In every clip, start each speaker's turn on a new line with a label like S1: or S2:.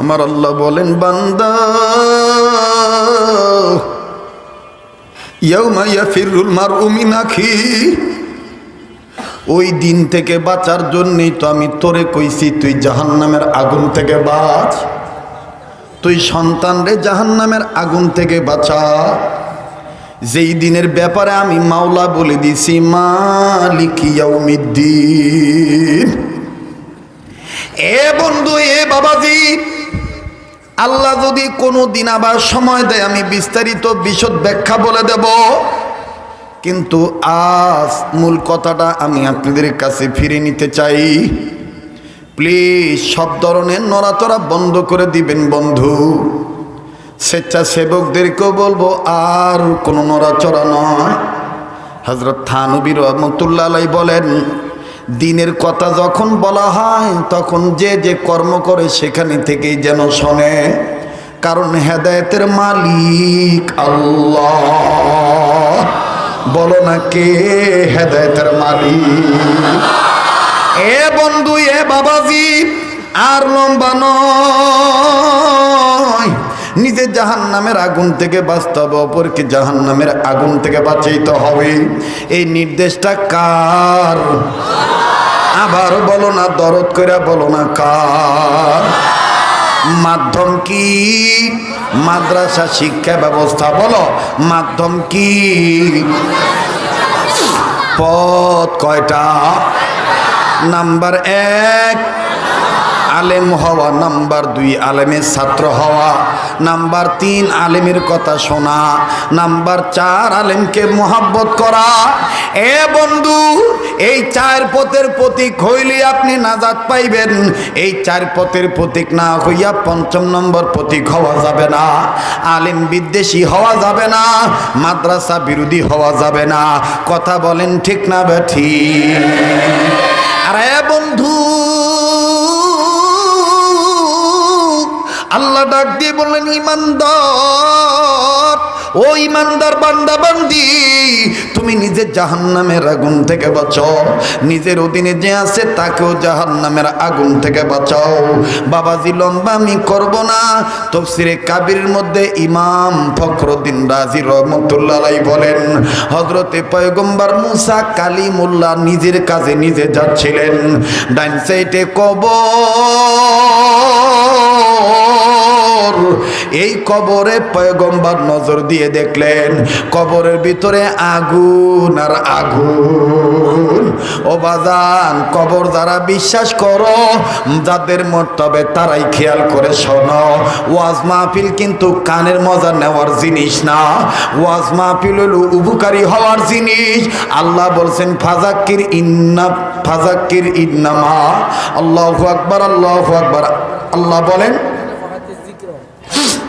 S1: আমার আল্লাহ বলেন, বান্দা, ইয়াউমা ইয়াফিরুল মারউ মিন ওই দিন থেকে বাঁচার জন্যই তো আমি তোরে কইছি, তুই জাহান্নামের আগুন থেকে বাঁচ। তুই সন্তান রে, জাহান্নামের আগুন থেকে বাঁচা। যেই দিনের ব্যাপারে আমি মাওলা বলে দিছি, মালিক ইয়াউমিদ্দিন। এ বন্ধু, এ বাবাজি আল্লাহ যদি কোনো দিন আবার সময় দেয়, আমি বিস্তারিত বিশদ ব্যাখ্যা বলে দেব। কিন্তু আজ মূল কথাটা আমি আপনাদের কাছে ফিরে নিতে চাই। প্লিজ সব ধরনের নড়াচড়া বন্ধ করে দিবেন বন্ধু। স্বেচ্ছাসেবকদেরকেও বলব, আর কোনো নড়াচড়া নয়। হজরত থানবির রহমতুল্লাহ বলেন দিনের কথা যখন বলা হয়, তখন যে যে কর্ম করে সেখানে থেকেই যেন শোনে। কারণ হেদায়েতের মালিক আল্লাহ। বলো না কে হেদায়েতের মালিক? এ বন্ধু, এ বাবাজি, আর লম্বা নয়। নিজে জাহান নামের আগুন থেকে বাঁচতে হবে, অপরকে জাহান নামের আগুন থেকে বাঁচাইতে হবে। এই নির্দেশটা কার? আবার বলো না, দরদ করে বলো না, কার? মাধ্যম কি? মাদ্রাসা শিক্ষা ব্যবস্থা, বলো, মাধ্যম কি? পথ কয়টা? নাম্বার এক আলেম হওয়া, নাম্বার দুই আলেমের ছাত্র হওয়া, নাম্বার তিন আলেমের কথা শোনা, নাম্বার চার আলেমকে মোহাব্বত করা। এ বন্ধু, এই চার পথের প্রতীক হইলে আপনি নাজাদ পাইবেন। এই চার পথের প্রতীক না হইয়া পঞ্চম নম্বর প্রতীক হওয়া যাবে না। আলেম বিদ্বেষী হওয়া যাবে না, মাদ্রাসা বিরোধী হওয়া যাবে না। কথা বলেন ঠিক না বেঠি আরে বন্ধু আল্লাহ ডাক দিয়ে বললেন, ইমানদার, ও ইমানদার বান্দা বান্দি তুমি নিজের জাহান্নামের আগুন থেকে বাঁচাও। নিজের অধীনে যে আছে তাকেও জাহান্নামের আগুন থেকে বাঁচাও। বাবাজি, লম্বা আমি করব না। তফসিরে কাবির মধ্যে ইমাম ফখরুদ্দিন রাজি রহমতুল্লাহ বলেন হজরতে পয়গম্বর মুসা কালিমুল্লাহ নিজের কাজে নিজে যাচ্ছিলেন। ডাইন সাইডে কবর। এই কবরে পয়গম্বর নজর দিয়ে দেখলেন, কবরের ভিতরে আগুন আর আগুন। ও বাজান, কবর যারা বিশ্বাস করো, যাদের মর্তবে তারাই খেয়াল করে শোনো। ওয়াজ মাহফিল কিন্তু কানের মজা নেওয়ার জিনিস না। ওয়াজ মাহফিল হলো উপকারী হওয়ার জিনিস। আল্লাহ বলছেন, ফাজাক্কির ইন্না, ফাজাক্কির ইন্নামা। আল্লাহ আকবার আল্লাহ আকবার। আল্লাহ বলেন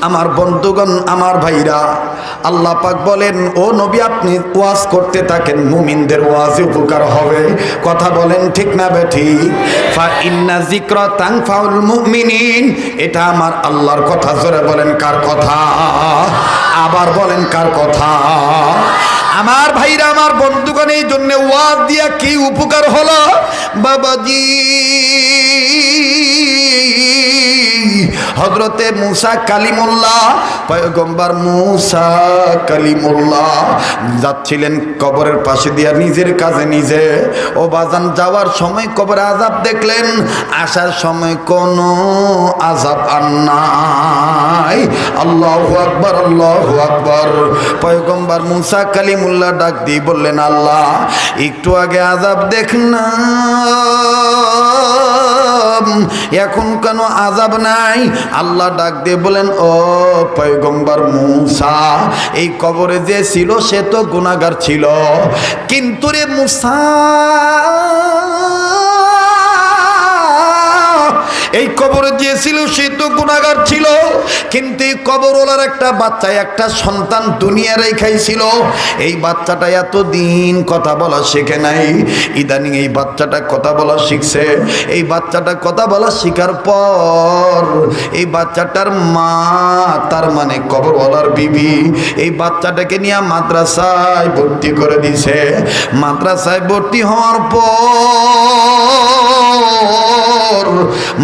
S1: আমার বন্ধুগণ, আমার ভাইরা, আল্লাহ পাক বলেন, ও নবী, আপনি ওয়াজ করতে থাকেন, মুমিনদের ওয়াজে উপকার হবে। কথা বলেন ঠিক না বেঠি? ফা ইন্না যিকরা তানফাউল মুমিনিন। এটা আমার আল্লাহর কথা, জোরে বলেন, কার কথা? আবার বলেন, কার কথা? আমার ভাইরা, আমার বন্ধুগণ, এই জন্য ওয়াজ দিয়া কি উপকার হলো? বাবাজি! হজরতে মুসা কালিমুল্লাহ, পয়গম্বর মুসা কালিমুল্লাহ যাচ্ছিলেন কবরের পাশে দিয়া নিজের কাজে নিজে। ও বাজান, যাওয়ার সময় কবরে আজাব দেখলেন, আসার সময় কোনো আজাব আর নাই। আল্লাহ আকবর আল্লাহ আকবর। পয়গম্বর মুসা কালিমুল্লাহ ডাক দিয়ে বললেন, আল্লাহ, একটু আগে আজাব দেখ না। এখন কেন আজাব নাই। আল্লাহ ডাক দিয়ে বলেন, ও পয়গম্বর মুসা, এই কবরে যে ছিল সে তো গুণাগার ছিল। কিন্তু রে মুসা এই কবরে দিয়েছিল সে তো গুণাগার ছিল। কিন্তু এই কবরওয়ালার একটা বাচ্চা, একটা সন্তান দুনিয়া রেখাইছিল। এই বাচ্চাটা এত দিন কথা বলা শেখে নাই। ইদানিং এই বাচ্চাটা কথা বলা শিখছে। এই বাচ্চাটা কথা বলা শেখার পর এই বাচ্চাটার মা, তার মানে কবরওয়ালার বিবি, এই বাচ্চাটাকে নিয়ে মাদ্রাসায় ভর্তি করে দিছে। মাদ্রাসায় ভর্তি হওয়ার পর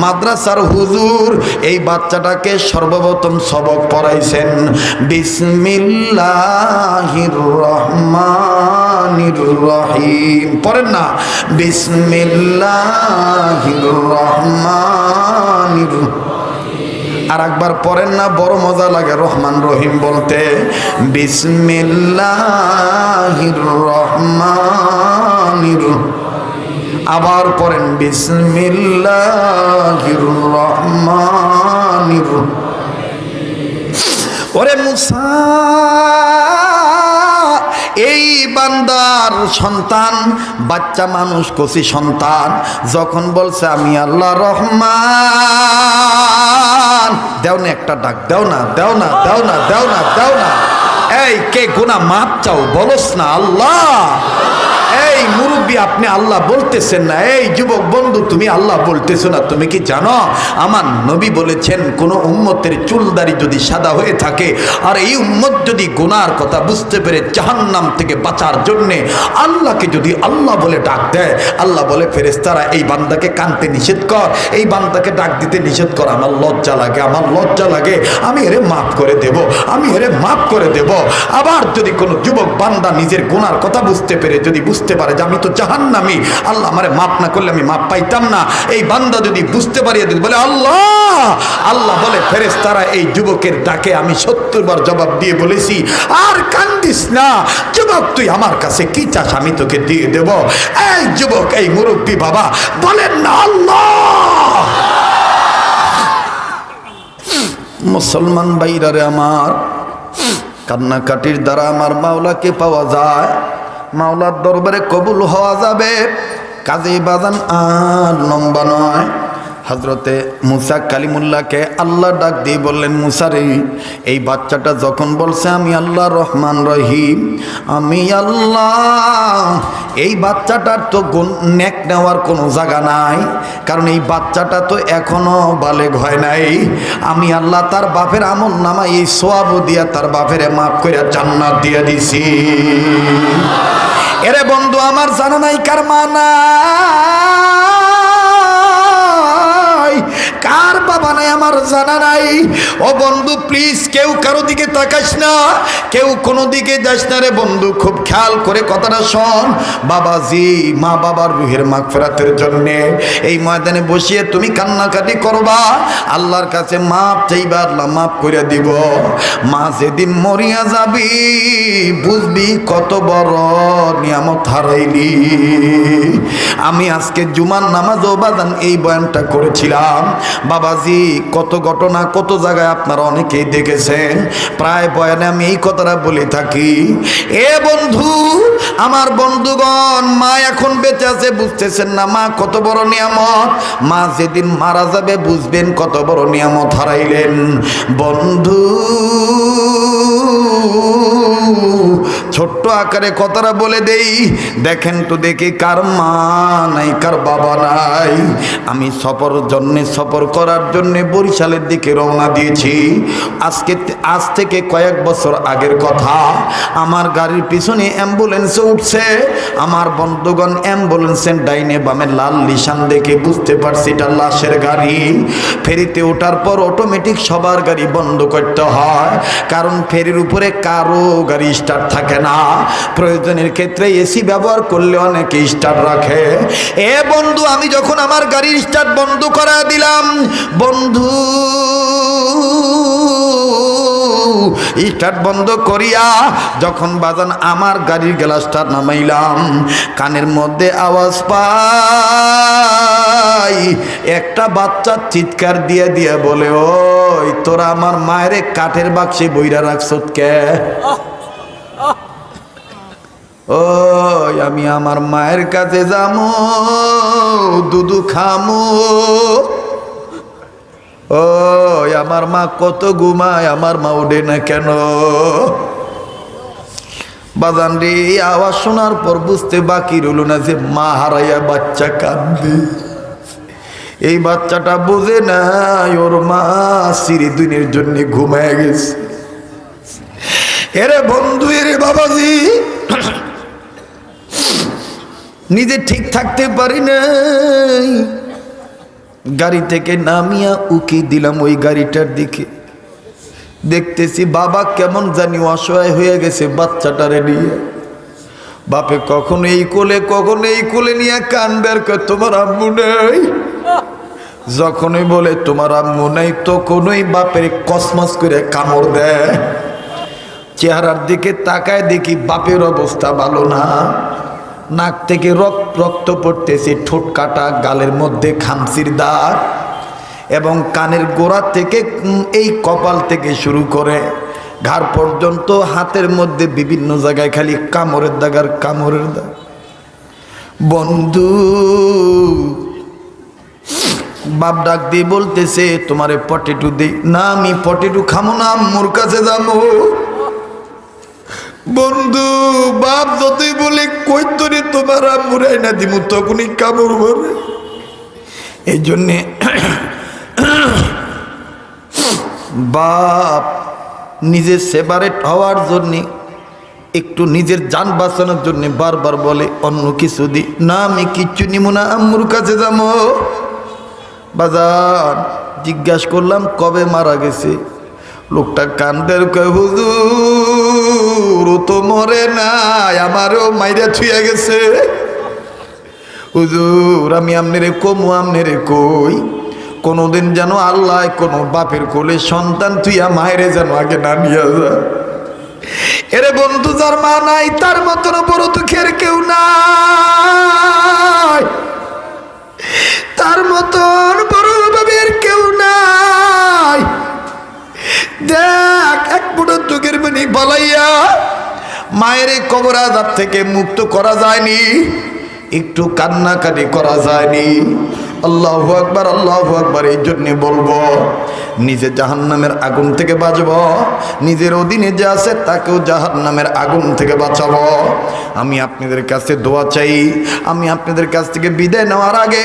S1: মাদ্রাসার হুজুর, এই বাচ্চাটাকে সর্বপ্রথম সবক পড়াইছেন। বিসমিল্লাহির রহমানির রহিম পড়েন না? বিসমিল্লাহির রহমানির আর একবার পড়েন না, বড় মজা লাগে রহমান রহিম বলতে। বিসমিল্লাহির রহমানির আবার পড়েন বিসমিল্লাহির রহমানির মুসা, এই বান্দার সন্তান, বাচ্চা মানুষ, কচি সন্তান, যখন বলছে আমি আল্লাহ রহমান, দেও না একটা ডাক, দেও না দেও না দেও না দেও না দেও না। এই কে গুনা মাপ চাও, বলস না আল্লাহ। এই মুরব্বী আপনি আল্লাহ বলতেছেন না। এই যুবক বন্ধু, তুমি আল্লাহ বলতেছো না। তুমি কি জানো? আমার নবী বলেছেন, কোন উম্মতের চুলদারি যদি সাদা হয়ে থাকে, আর এই উম্মত যদি গুনার কথা বুঝতে পেরে জাহান্নাম থেকে বাঁচার জন্যে আল্লাহকে যদি আল্লাহ বলে ডাক দেয়, আল্লাহ বলে ফেরেস্তারা এই বান্দাকে কানতে নিষেধ কর। এই বান্দাকে ডাক দিতে নিষেধ কর। আমার লজ্জা লাগে, আমার লজ্জা লাগে। আমি এরে মাফ করে দেব, আমি এরে মাফ করে দেব। আবার যদি কোনো যুবক বান্দা নিজের গুনার কথা বুঝতে পেরে যদি বুঝতে পারে যে আমি তো জাহান্নামি। আল্লাহ আমারে মাফ না করলে আমি মাফ পাইতাম না। এই বান্দা যদি বুঝতে পারি, যদি বলে, আল্লাহ! আল্লাহ বলে ফেরেস তারা এই যুবকের ডাকে আমি সত্তর বার জবাব দিয়ে বলেছি, আর কান্দিস না। যুবক তুই আমার কাছে কি চাস? আমি তোকে দিয়ে দেব। এই যুবক, এই মুরব্বী বাবা, বলেন না, আল্লাহ! মুসলমান বাইরারে আমার, কান্নাকাটির দ্বারা আমার মাওলাকে পাওয়া যায়। মাওলার দরবারে কবুল হওয়া যাবে। কাজী বাজান আর লম্বা নয়। হজরতে মুসা কালিমুল্লাহকে আল্লাহ ডাক দিয়ে বললেন মুসারে এই বাচ্চাটা যখন বলছে, আমি আল্লাহ রহমান রহিম, আমি আল্লাহ, এই বাচ্চাটার তো নেক নেওয়ার কোনো জায়গা নাই, কারণ এই বাচ্চাটা তো এখনও বালেগ হয় নাই। আমি আল্লাহ তার বাপের আমল নামা এই সোয়াব দিয়া তার বাপেরে মাফ করে জান্নাত দিয়ে দিছি। এরে বন্ধু আমার জানা নাই কার মানা। নাই, আমার জানা নাই। ও বন্ধু প্লিজ কেউ কারও দিকে তাকাস না। কেউ কোনো দিকে যাস না রে বন্ধু, খুব খেয়াল করে কথাটা শোন। বাবাজি, মা বাবার রুহের মাগ ফেরাতের জন্যে এই ময়দানে বসিয়ে তুমি কান্নাকাটি করবা। আল্লাহর কাছে মাপ চাইবা, আল্লাহ মাপ করে দিব। মা যেদিন মরিয়া যাবি, বুঝবি কত বড় নিয়ামত হারাইলি। আমি আজকে জুমার নামাজ ও বাদান এই বয়ানটা করেছিলাম। বাবাজি কত ঘটনা, কত জায়গায় আপনারা অনেকেই দেখেছেন। প্রায় বয়ানে আমি এই কথাটা বলে থাকি, এ বন্ধু, আমার বন্ধুগণ, মা এখন বেঁচে আছে, বুঝতেছেন না, মা কত বড় নিয়ামত। মা যেদিন মারা যাবে, বুঝবেন কত বড় নিয়ামত হারাইলেন। বন্ধু ছোট্ট আকারে কথাটা বলে দেই। দেখেন তো দেখি কার মা নাই, কার বাবা নাই। আমি সফর জন্যে, সফর করার জন্যে বরিশালের দিকে রওনা দিয়েছি। আজকে আজ থেকে কয়েক বছর আগের কথা। আমার গাড়ির পিছনে অ্যাম্বুলেন্সে উঠছে। আমার বন্ধুগণ অ্যাম্বুলেন্সের ডাইনে বামে লাল নিশান দেখে বুঝতে পারছি এটা লাশের গাড়ি। ফেরিতে ওঠার পর অটোমেটিক সবার গাড়ি বন্ধ করতে হয়। কারণ ফেরির উপরে কারও গাড়ি স্টার্ট থাকে না। প্রয়োজনের ক্ষেত্রে এসি ব্যবহার করলে অনেকে স্টার্ট রাখে। এ বন্ধু, আমি যখন আমার গাড়ির স্টার্ট বন্ধ করা দিলাম, বন্ধু স্টার্ট বন্ধ করিয়া যখন বাজান আমার গাড়ির গ্লাসটা নামাইলাম, কানের মধ্যে আওয়াজ পাই। একটা বাচ্চা চিৎকার দিয়ে দিয়ে বলে, ওই, তোরা আমার মায়ের কাঠের বাক্সে বইরা রাখছত কে? ওই, আমি আমার মায়ের কাছে যামো, দুধু খামো। ওই আমার মা কত ঘুমায়, আমার মা ওঠে না কেন? বাজান রে, এই আওয়াজ শোনার পর বুঝতে বাকি রইল না যে মা হারাইয়া বাচ্চা কান্দে এই বাচ্চাটা বোঝে না, ওর মা দিনের জন্য ঘুমায় গেছে। এরে বন্ধু, এরে বাবাজি, নিজে ঠিক থাকতে পারি নাই। গাড়ি থেকে নামিয়া উকি দিলাম ওই গাড়িটার দিকে। দেখতেছি বাবা কেমন জানি অসহায় হয়ে গেছে বাচ্চাটারে নিয়ে। বাপে কখন এই কোলে, কখন এই কোলে নিয়ে কান বের করে, তোমার আম্মু নেই? যখনই বলে, তোমার আম্মু নেই, তখনই বাপের কসমস করে কামড় দেয়। চেহারার দিকে তাকায় দেখি বাপের অবস্থা ভালো না। নাক থেকে রক্ত রক্ত পড়তেছে, ঠোঁট কাটা, গালের মধ্যে খামসির দাগ এবং কানের গোড়া থেকে এই কপাল থেকে শুরু করে ঘাড় পর্যন্ত, হাতের মধ্যে বিভিন্ন জায়গায় খালি কামড়ের দাগ আর কামড়ের দাগ। বন্ধু, বাপ ডাক দিয়ে বলতেছে, তোমারে পটেটু দে। না, আমি পটেটু খামো না মোর কাছে যাব। বন্ধু, বাপ যতই বলে, কই তোরে তোমার মুরাই না দিমু? তখনই কামড় ভরে এই জন্যে বাপ নিজের সেপারেট হওয়ার জন্যে, একটু নিজের যান বাঁচানোর জন্যে বারবার বলে, অন্য কিছু দি। না, আমি কিচ্ছু নিব না, আম্মুর কাছে যাব বাজার, জিজ্ঞাসা করলাম, কবে মারা গেছে? লোকটা কান্দের কয় হুজুর ও তো মরে নাই, আমারও মাইরা ছুঁয়া গেছে। হুজুর, আমি আমনেরে কমু, আমনেরে কই? কোনোদিন যেন আল্লাহ, কোনো বাপের কোলে সন্তান তুইয়া মায়েরে যেন আগে না নিয়ে যায়। এরে বন্ধু, যার মা নাই, তার মতন বড় দুঃখের কেউ নাই। তার মতন বড় বাবের কেউ নাই। দেখ, এক ফুটো চোখের মনি বলাইয়া মায়ের এই কবর আজাব থেকে মুক্ত করা যায়নি, একটু কান্নাকাটি করা যায়নি। আল্লাহ আকবার আল্লাহ আকবার, এই জন্যে বলব, নিজে জাহান্নামের আগুন থেকে বাঁচব, নিজের অধীনে যে আছে তাকেও জাহান্নামের আগুন থেকে বাঁচাবো। আমি আপনাদের কাছে দোয়া চাই, আমি আপনাদের কাছ থেকে বিদায় নেওয়ার আগে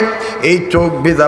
S1: এই চোখ ভেজা